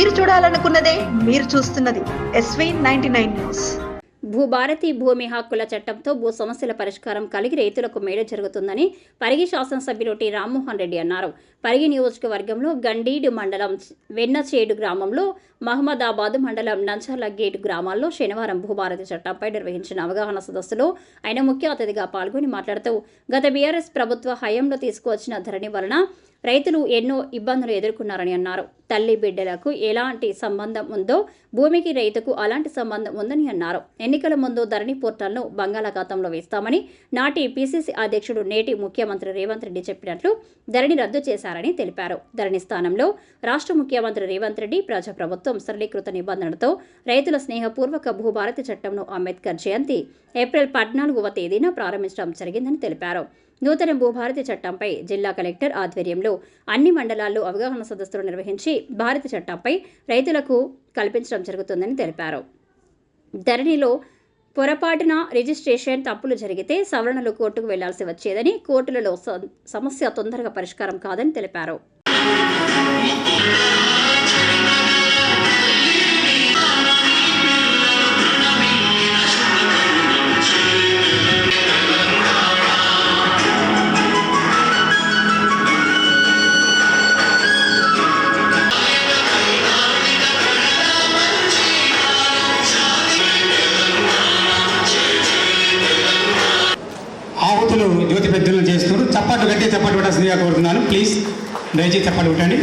మీరు చూడాలనుకున్నదే మీరు చూస్తున్నది SV ninety nine news Bhubharati భూమి హక్కుల చట్టంతో భూ సమస్యల పరిష్కారం కలిగి రైతులకు మేలు జరుగుతుందని పరిగి శాసనసభ్యులు టి రామ్మోహన్ రెడ్డి అన్నారు. పరిగి నియోజకవర్గంలో గండీడు మండలం వెన్నచేడు గ్రామంలో మహమ్మదాబాద్ మండలం నంచాల గేట్ గ్రామాల్లో శనివారం భూభారతి చట్టంపై నిర్వహించిన అవగాహన సదస్సులో ఆయన ముఖ్య అతిథిగా పాల్గొని మాట్లాడుతూ గత బీఆర్ఎస్ ప్రభుత్వ హయాంలో తీసుకువచ్చిన ధరణి వలన రైతులు ఎన్నో ఇబ్బందులు ఎదుర్కొన్నారని అన్నారు. తల్లి బిడ్డలకు ఎలాంటి సంబంధం ఉందో భూమికి రైతుకు అలాంటి సంబంధం ఉందని అన్నారు. ఎన్నికల ముందు ధరణి పోర్టల్ను బంగాళాఖాతంలో వేస్తామని నాటి పీసీసీ అధ్యక్షుడు నేటి ముఖ్యమంత్రి రేవంత్ రెడ్డి చెప్పినట్లు ధరణి రద్దు చేశారని తెలిపారు. ధరణి స్థానంలో రాష్ట్ర ముఖ్యమంత్రి రేవంత్ రెడ్డి ప్రజాప్రభుత్వం సరళీకృత నిబంధనలతో రైతుల స్నేహపూర్వక భూభారతి చట్టంను అంబేద్కర్ జయంతి ఏప్రిల్ పద్నాలుగవ తేదీన ప్రారంభించడం జరిగిందని తెలిపారు. నూతన భూభారతి చట్టంపై జిల్లా కలెక్టర్ ఆధ్వర్యంలో అన్ని మండలాల్లో అవగాహన సదస్సులు నిర్వహించి భారత చట్టంపై రైతులకు కల్పించడం జరుగుతుందని తెలిపారు. ధరణిలో పొరపాటున రిజిస్ట్రేషన్ తప్పులు జరిగితే సవరణలు కోర్టుకు వెళ్ళాల్సి వచ్చేదని కోర్టులలో సమస్య తొందరగా పరిష్కారం కాదని తెలిపారు. చప్పట్లు గట్టి చప్పట్లు పెట్టాల్సిందిగా కోరుతున్నాను. ప్లీజ్ దయచేసి చప్పట్లు పెట్టండి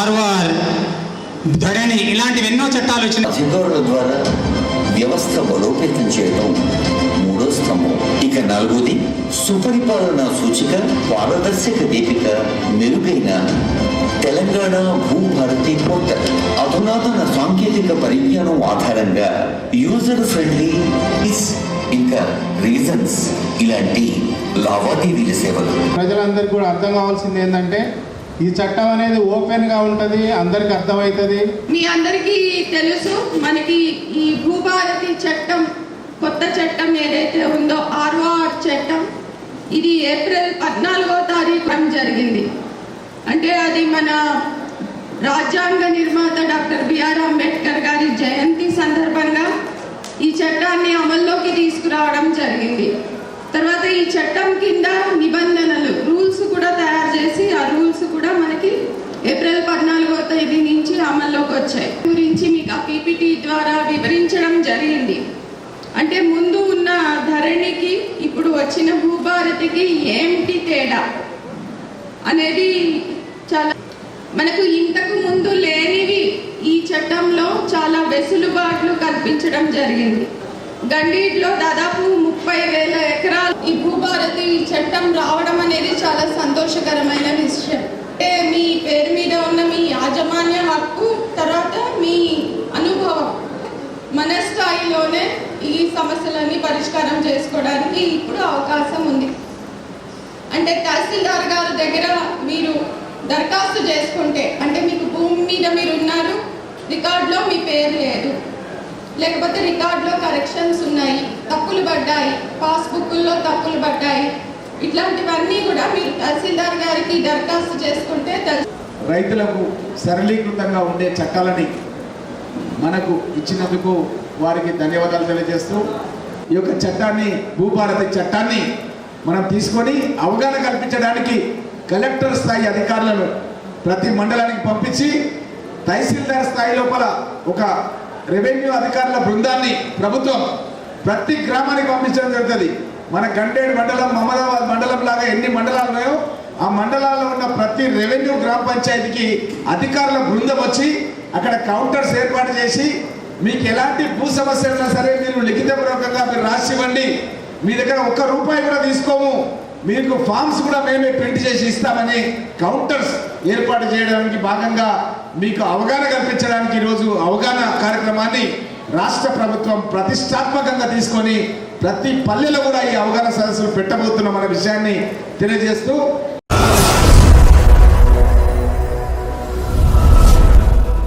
ఆర్వార్ ధరణి ఇలాంటివి ఎన్నో చట్టాలు వచ్చిన అధికారుల ద్వారా వ్యవస్థ బలోపేతం చేయడం మూడో స్తంభం. ఇక నాలుగోది సుపరిపాలన సూచిక పారదర్శక దీపిక మెరుగైన తెలంగాణ భూభారతి పోర్టల్ అధునాతన సాంకేతిక పరిజ్ఞానం ఆధారంగా యూజర్ ఫ్రెండ్లీ ఇస్ ఇంకా రీజన్స్ ఇలాంటి లావాదేవీల సేవలు. ప్రజలందరికీ కూడా అర్థం కావాల్సింది ఏంటంటే ఈ చట్టం అనేది ఓపెన్గా ఉంటుంది అందరికి అర్థమవుతుంది. మీ అందరికీ తెలుసు మనకి ఈ భూభారతి చట్టం కొత్త చట్టం ఏదైతే ఉందో ఆర్ఓఆర్ చట్టం ఇది ఏప్రిల్ పద్నాలుగో తారీఖు జరిగింది. అంటే అది మన రాజ్యాంగ నిర్మాత డాక్టర్ బిఆర్ అంబేద్కర్ గారి జయంతి సందర్భంగా ఈ చట్టాన్ని అమల్లోకి తీసుకురావడం జరిగింది. తర్వాత ఈ చట్టం కింద నిబంధనలు రూల్స్ కూడా తయారు చేసి ఆ రూల్స్ కూడా మనకి ఏప్రిల్ పద్నాలుగో తేదీ నుంచి అమల్లోకి వచ్చాయి. గురించి మీకు ఆ పీపీటీ ద్వారా వివరించడం జరిగింది. అంటే ముందు ఉన్న ధరణికి ఇప్పుడు వచ్చిన భూభారతికి ఏమిటి తేడా అనేది చాలా మనకు ఇంతకు ముందు లేనివి ఈ చట్టంలో చాలా వెసులుబాట్లు కల్పించడం జరిగింది. గండీట్లో దాదాపు ముప్పై వేల ఎకరాలు ఈ భూభారతి చట్టం రావడం అనేది చాలా సంతోషకరమైన విషయం. అంటే మీ పేరు మీద ఉన్న మీ యాజమాన్య హక్కు తర్వాత మీ అనుభవం మన స్థాయిలోనే ఈ సమస్యలన్నీ పరిష్కారం చేసుకోవడానికి ఇప్పుడు అవకాశం ఉంది. అంటే తహసీల్దార్ గారి దగ్గర మీరు దరఖాస్తు చేసుకుంటే అంటే మీకు భూమి మీద మీరు ఉన్నారు రికార్డులో మీ పేరు లేదు. లేకపోతే రికార్డులో కరెక్షన్స్ ఉన్నాయి తప్పులు పడ్డాయి పాస్బుక్లో తప్పులు పడ్డాయి ఇట్లాంటివన్నీ కూడా మీరు తహసీల్దార్ గారికి దరఖాస్తు చేసుకుంటే రైతులకు సరళీకృతంగా ఉండే చట్టాలని మనకు ఇచ్చినందుకు వారికి ధన్యవాదాలు తెలియజేస్తూ ఈ యొక్క చట్టాన్ని భూభారతి చట్టాన్ని మనం తీసుకొని అవగాహన కల్పించడానికి కలెక్టర్ స్థాయి అధికారులను ప్రతి మండలానికి పంపించి తహసీల్దార్ స్థాయి లోపల ఒక రెవెన్యూ అధికారుల బృందాన్ని ప్రభుత్వం ప్రతి గ్రామానికి పంపించడం జరుగుతుంది. మన గంటేడు మండలం మహమ్మదాబాద్ మండలం లాగా ఎన్ని మండలాలు ఉన్నాయో ఆ మండలాల్లో ఉన్న ప్రతి రెవెన్యూ గ్రామ పంచాయతీకి అధికారుల బృందం వచ్చి అక్కడ కౌంటర్స్ ఏర్పాటు చేసి మీకు ఎలాంటి భూ సమస్యలు ఉన్నా సరే మీరు లిఖితపూర్వకంగా మీరు రాసి ఇవ్వండి. మీ దగ్గర ఒక్క రూపాయి కూడా తీసుకోము. మీకు ఫామ్స్ కూడా మేమే ప్రింట్ చేసి ఇస్తామని కౌంటర్స్ ఏర్పాటు చేయడానికి భాగంగా మీకు అవగాహన కల్పించడానికి ఈరోజు అవగాహన కార్యక్రమాన్ని రాష్ట్ర ప్రభుత్వం ప్రతిష్టాత్మకంగా తీసుకొని ప్రతి పల్లెలో కూడా ఈ అవగాహన సదస్సులు పెట్టబోతున్న మన విషయాన్ని తెలియజేస్తూ